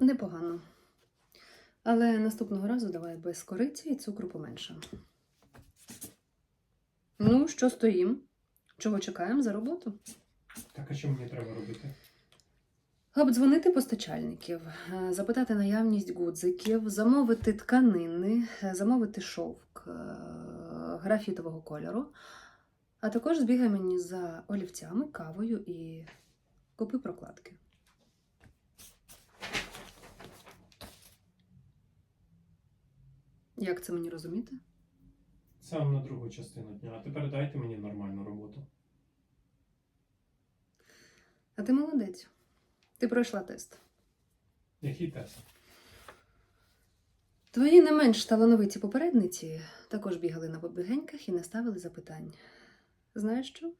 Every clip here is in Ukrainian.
Непогано. Але наступного разу давай без кориці і цукру поменше. Ну, що стоїм? Чого чекаємо за роботу? Так а що мені треба робити? Обдзвонити постачальників, е, запитати наявність гудзиків, замовити тканини, е, замовити шовк е, графітового кольору, а також збігай мені за олівцями, кавою і купи прокладки. Як це мені розуміти? Сам на другу частину дня. А тепер дайте мені нормальну роботу. А ти молодець. Ти пройшла тест. Який тест? Твої не менш талановиті попередниці також бігали на побігеньках і не ставили запитань. Знаєш що?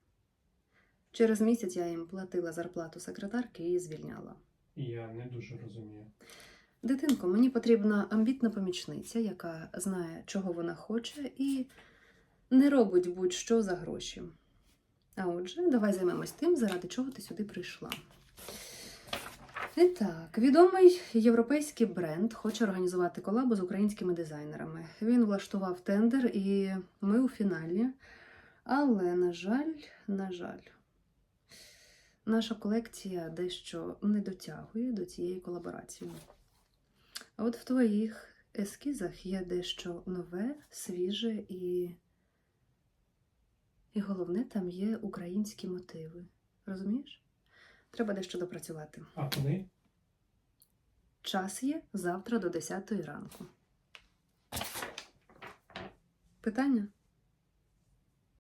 Через місяць я їм платила зарплату секретарки і звільняла. Я не дуже розумію. Дитинко, мені потрібна амбітна помічниця, яка знає, чого вона хоче, і не робить будь-що за гроші. А отже, давай займемось тим, заради чого ти сюди прийшла. І так, відомий європейський бренд хоче організувати колабу з українськими дизайнерами. Він влаштував тендер, і ми у фіналі. Але, на жаль, на жаль, наша колекція дещо не дотягує до цієї колаборації. А от в твоїх ескізах є дещо нове, свіже і. І головне, там є українські мотиви. Розумієш? Треба дещо допрацювати. А коли? Час є завтра до 10 ранку. Питання?